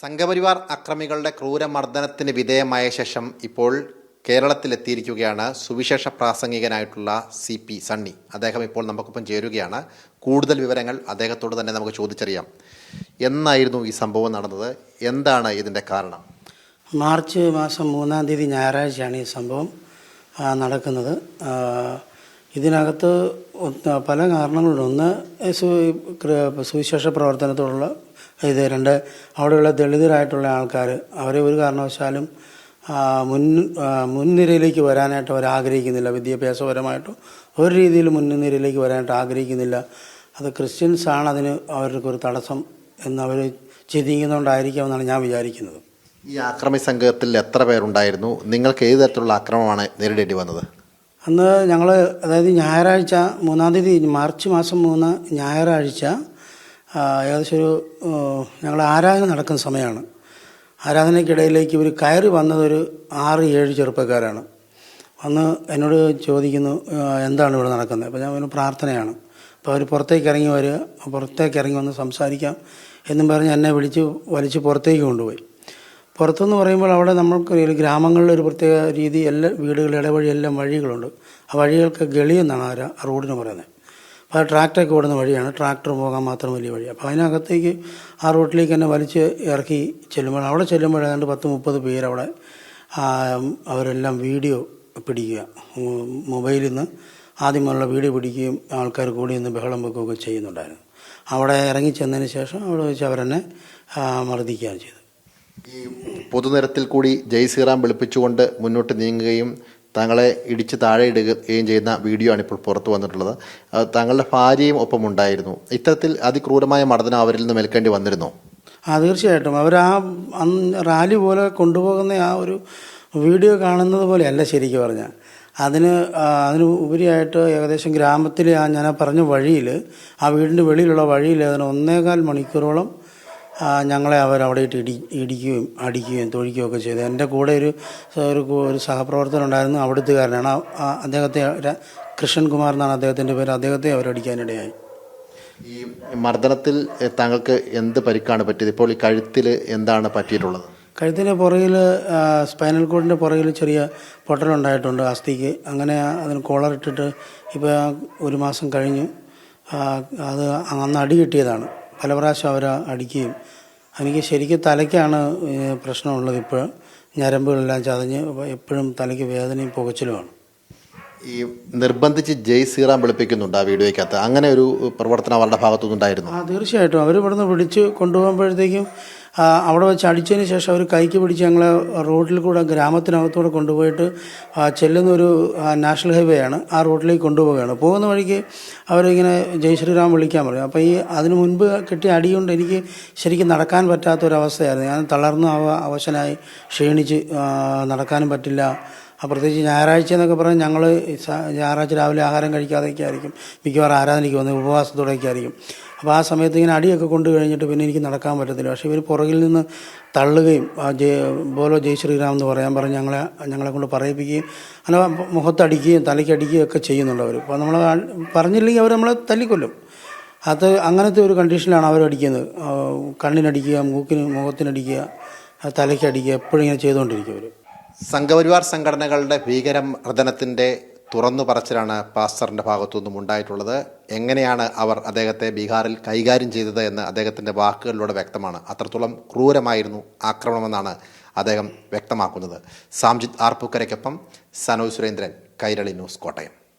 സംഘപരിവാർ അക്രമികളുടെ ക്രൂരമർദ്ദനത്തിന് വിധേയമായ ശേഷം ഇപ്പോൾ കേരളത്തിലെത്തിയിരിക്കുകയാണ് സുവിശേഷ പ്രാസംഗികനായിട്ടുള്ള സി പി സണ്ണി. അദ്ദേഹം ഇപ്പോൾ നമുക്കൊപ്പം ചേരുകയാണ്. കൂടുതൽ വിവരങ്ങൾ അദ്ദേഹത്തോട് തന്നെ നമുക്ക് ചോദിച്ചറിയാം. എന്നായിരുന്നു ഈ സംഭവം നടന്നത്? എന്താണ് ഇതിന്റെ കാരണം? മാർച്ച് മാസം മൂന്നാം തീയതി ഞായറാഴ്ചയാണ് ഈ സംഭവം നടക്കുന്നത്. ഇതിനകത്ത് പല കാരണങ്ങളുണ്ട്. ഒന്ന് സുവിശേഷ പ്രവർത്തനത്തോടുള്ള ഇത് രണ്ട് അവിടെയുള്ള ദളിതരായിട്ടുള്ള ആൾക്കാർ അവരെ ഒരു കാരണവശാലും മുൻ മുൻനിരയിലേക്ക് വരാനായിട്ട് അവർ ആഗ്രഹിക്കുന്നില്ല വിദ്യാഭ്യാസപരമായിട്ടോ ഒരു രീതിയിൽ മുൻനിരയിലേക്ക് വരാനായിട്ട് ആഗ്രഹിക്കുന്നില്ല. അത് ക്രിസ്ത്യൻസാണ് അതിന് അവർക്ക് ഒരു തടസ്സം എന്ന് അവർ ചിന്തിക്കുന്നതുകൊണ്ടായിരിക്കാമെന്നാണ് ഞാൻ വിചാരിക്കുന്നത്. ഈ ആക്രമി സംഘത്തിൽ എത്ര പേരുണ്ടായിരുന്നു? നിങ്ങൾക്ക് ഏത് തരത്തിലുള്ള ആക്രമണമാണ് നേരിടേണ്ടി വന്നത്? അന്ന് ഞങ്ങൾ അതായത് ഞായറാഴ്ച മൂന്നാം തീയതി മാർച്ച് മാസം മൂന്ന് ഞായറാഴ്ച ഏകദേശം ഒരു ഞങ്ങൾ ആരാധന നടക്കുന്ന സമയമാണ്. ആരാധനയ്ക്കിടയിലേക്ക് ഇവർ കയറി വന്നതൊരു ആറ് ഏഴ് ചെറുപ്പക്കാരാണ്. വന്ന് എന്നോട് ചോദിക്കുന്നു എന്താണ് ഇവിടെ നടക്കുന്നത്? അപ്പോൾ ഞാൻ പറഞ്ഞു പ്രാർത്ഥനയാണ്. അപ്പോൾ അവർ പുറത്തേക്ക് ഇറങ്ങി വരിക പുറത്തേക്ക് ഇറങ്ങി വന്ന് സംസാരിക്കാം എന്നും പറഞ്ഞ് എന്നെ വിളിച്ച് വലിച്ച് പുറത്തേക്ക് കൊണ്ടുപോയി. പുറത്തുനിന്ന് പറയുമ്പോൾ അവിടെ നമ്മൾക്ക് ഗ്രാമങ്ങളിൽ ഒരു പ്രത്യേക രീതി എല്ലാ വീടുകൾ ഇടവഴി എല്ലാം വഴികളുണ്ട്. ആ വഴികൾക്ക് ഗളി എന്നാണ് ആ റോഡിന് പറയുന്നത്. അപ്പോൾ ആ ട്രാക്ടറൊക്കെ ഓടുന്ന വഴിയാണ്. ട്രാക്ടർ പോകാൻ മാത്രം വലിയ വഴി. അപ്പോൾ അതിനകത്തേക്ക് ആ റോട്ടിലേക്ക് തന്നെ വലിച്ച് ഇറക്കി ചെല്ലുമ്പോൾ അവിടെ ചെല്ലുമ്പോൾ ഏതാണ്ട് പത്ത് മുപ്പത് പേരവിടെ അവരെല്ലാം വീഡിയോ പിടിക്കുക. മൊബൈലിൽ നിന്ന് ആദ്യമുള്ള വീഡിയോ പിടിക്കുകയും ആൾക്കാർ കൂടി നിന്ന് ബഹളം വെക്കുകയൊക്കെ ചെയ്യുന്നുണ്ടായിരുന്നു. അവിടെ ഇറങ്ങി ചെന്നതിന് ശേഷം അവിടെ വെച്ച് അവരെന്നെ മർദ്ദിക്കുകയാണ് ചെയ്തത്. ഈ പൊതുനിരത്തിൽ കൂടി ജയ് ശ്രീറാം വിളിപ്പിച്ചുകൊണ്ട് മുന്നോട്ട് നീങ്ങുകയും തങ്ങളെ ഇടിച്ച് താഴെ ഇടുകയും ചെയ്യുന്ന വീഡിയോ ആണ് ഇപ്പോൾ പുറത്തു വന്നിട്ടുള്ളത്. താങ്കളുടെ ഭാര്യയും ഒപ്പം ഉണ്ടായിരുന്നു ഇത്തരത്തിൽ അതിക്രൂരമായ മർദ്ദനം അവരിൽ നിന്ന് മേൽക്കേണ്ടി വന്നിരുന്നു? ആ തീർച്ചയായിട്ടും. അവർ ആ റാലി പോലെ കൊണ്ടുപോകുന്ന ആ ഒരു വീഡിയോ കാണുന്നത് പോലെയല്ല ശരിക്കും പറഞ്ഞാൽ. അതിന് അതിന് ഉപരിയായിട്ട് ഏകദേശം ഗ്രാമത്തിൽ ഞാൻ ആ പറഞ്ഞ വഴിയിൽ ആ വീടിന്റെ വെളിയിലുള്ള വഴിയിൽ അതിന് ഒന്നേകാൽ മണിക്കൂറോളം ഞങ്ങളെ അവർ അവിടെ ഇട്ട് ഇടി ഇടിക്കുകയും അടിക്കുകയും തൊഴിക്കുകയും ഒക്കെ ചെയ്തു. എന്റെ കൂടെ ഒരു ഒരു സഹപ്രവർത്തനം ഒരു സഹപ്രവർത്തകൻ ഉണ്ടായിരുന്നു അവിടുത്തുകാരനാണ്. അദ്ദേഹത്തെ കൃഷ്ണൻകുമാർ എന്നാണ് അദ്ദേഹത്തിന്റെ പേര്. അദ്ദേഹത്തെ അവരടിക്കാനിടയായി. ഈ മർദ്ദനത്തിൽ താങ്കൾക്ക് എന്ത് പരിക്കാണ് പറ്റിയത്? ഇപ്പോൾ ഈ കഴുത്തിൽ എന്താണ് പറ്റിയിട്ടുള്ളത്? കഴുത്തിന്റെ പുറകിൽ സ്പൈനൽ കോഡിന്റെ പുറകിൽ ചെറിയ പൊട്ടലുണ്ടായിട്ടുണ്ട് അസ്ഥിക്ക് അങ്ങനെ അതിന് കോളർ ഇട്ടിട്ട് ഇപ്പോൾ ഒരു മാസം കഴിഞ്ഞ്. അത് അന്ന് അടി കിട്ടിയതാണ്. പല പ്രാവശ്യം അവർ അടിക്കുകയും എനിക്ക് ശരിക്കും തലയ്ക്കാണ് പ്രശ്നമുള്ളത് ഇപ്പോൾ. ഞരമ്പുകളെല്ലാം ചതഞ്ഞ് എപ്പോഴും തലയ്ക്ക് വേദനയും പുകച്ചിലുമാണ്. ഈ നിർബന്ധിച്ച് ജയ് ശ്രീറാം വിളിപ്പിക്കുന്നുണ്ട് ആ വീഡിയോയ്ക്കകത്ത്. അങ്ങനെ ഒരു പ്രവർത്തനം അവരുടെ ഭാഗത്തുനിന്നുണ്ടായിരുന്നു. ആ തീർച്ചയായിട്ടും. അവർ ഇവിടുന്ന് പിടിച്ച് കൊണ്ടുപോകുമ്പോഴത്തേക്കും അവിടെ വെച്ച് അടിച്ചതിന് ശേഷം അവർ കൈക്ക് പിടിച്ച് ഞങ്ങളെ റോഡിൽ കൂടെ ഗ്രാമത്തിനകത്തൂടെ കൊണ്ടുപോയിട്ട് ചെല്ലുന്ന ഒരു നാഷണൽ ഹൈവേ ആണ്. ആ റോഡിലേക്ക് കൊണ്ടുപോവുകയാണ്. പോകുന്ന വഴിക്ക് അവരിങ്ങനെ ജയ് ശ്രീറാം വിളിക്കാൻ പറയും. അപ്പോൾ ഈ അതിന് മുൻപ് കിട്ടിയ അടി കൊണ്ട് എനിക്ക് ശരിക്കും നടക്കാൻ പറ്റാത്തൊരവസ്ഥയായിരുന്നു. ഞാൻ തളർന്നു അവ അവശനായി ക്ഷീണിച്ച് നടക്കാനും പറ്റില്ല. പ്രത്യേകിച്ച് ഞായറാഴ്ച എന്നൊക്കെ പറഞ്ഞാൽ ഞങ്ങൾ ഞായറാഴ്ച രാവിലെ ആഹാരം കഴിക്കാതെയൊക്കെ ആയിരിക്കും. മിക്കവാറും ആരാധനയ്ക്ക് വന്ന് ഉപവാസത്തോടെയൊക്കെ ആയിരിക്കും. അപ്പോൾ ആ സമയത്ത് ഇങ്ങനെ അടിയൊക്കെ കൊണ്ടു കഴിഞ്ഞിട്ട് പിന്നെ എനിക്ക് നടക്കാൻ പറ്റത്തില്ല. പക്ഷേ ഇവർ പുറകിൽ നിന്ന് തള്ളുകയും ജയ ബോലോ ജയ് ശ്രീറാം എന്ന് പറയാൻ പറഞ്ഞ് ഞങ്ങളെ ഞങ്ങളെ കൊണ്ട് പറയിപ്പിക്കുകയും അങ്ങനെ മുഖത്തടിക്കുകയും തലയ്ക്കടിക്കുകയും ഒക്കെ ചെയ്യുന്നുണ്ട് അവർ അപ്പോൾ നമ്മൾ പറഞ്ഞില്ലെങ്കിൽ അവർ നമ്മളെ തല്ലിക്കൊല്ലും. അത് അങ്ങനത്തെ ഒരു കണ്ടീഷനിലാണ് അവരടിക്കുന്നത് കണ്ണിനടിക്കുക മൂക്കിന് മുഖത്തിനടിക്കുക തലയ്ക്കടിക്കുക എപ്പോഴും ഇങ്ങനെ ചെയ്തുകൊണ്ടിരിക്കും അവർ സംഘപരിവാർ സംഘടനകളുടെ ഭീകരമർദ്ദനത്തിന്റെ തുറന്നു പറച്ചിലാണ് പാസ്റ്ററിന്റെ ഭാഗത്തുനിന്നും ഉണ്ടായിട്ടുള്ളത്. എങ്ങനെയാണ് അവർ അദ്ദേഹത്തെ ബീഹാറിൽ കൈകാര്യം ചെയ്തത് എന്ന് അദ്ദേഹത്തിന്റെ വാക്കുകളിലൂടെ വ്യക്തമാണ്. അത്രത്തോളം ക്രൂരമായിരുന്നു ആക്രമണമെന്നാണ് അദ്ദേഹം വ്യക്തമാക്കുന്നത്. സാംജിത് ആർപ്പുക്കരയ്ക്കൊപ്പം സനോജ് സുരേന്ദ്രൻ കൈരളി ന്യൂസ് കോട്ടയം.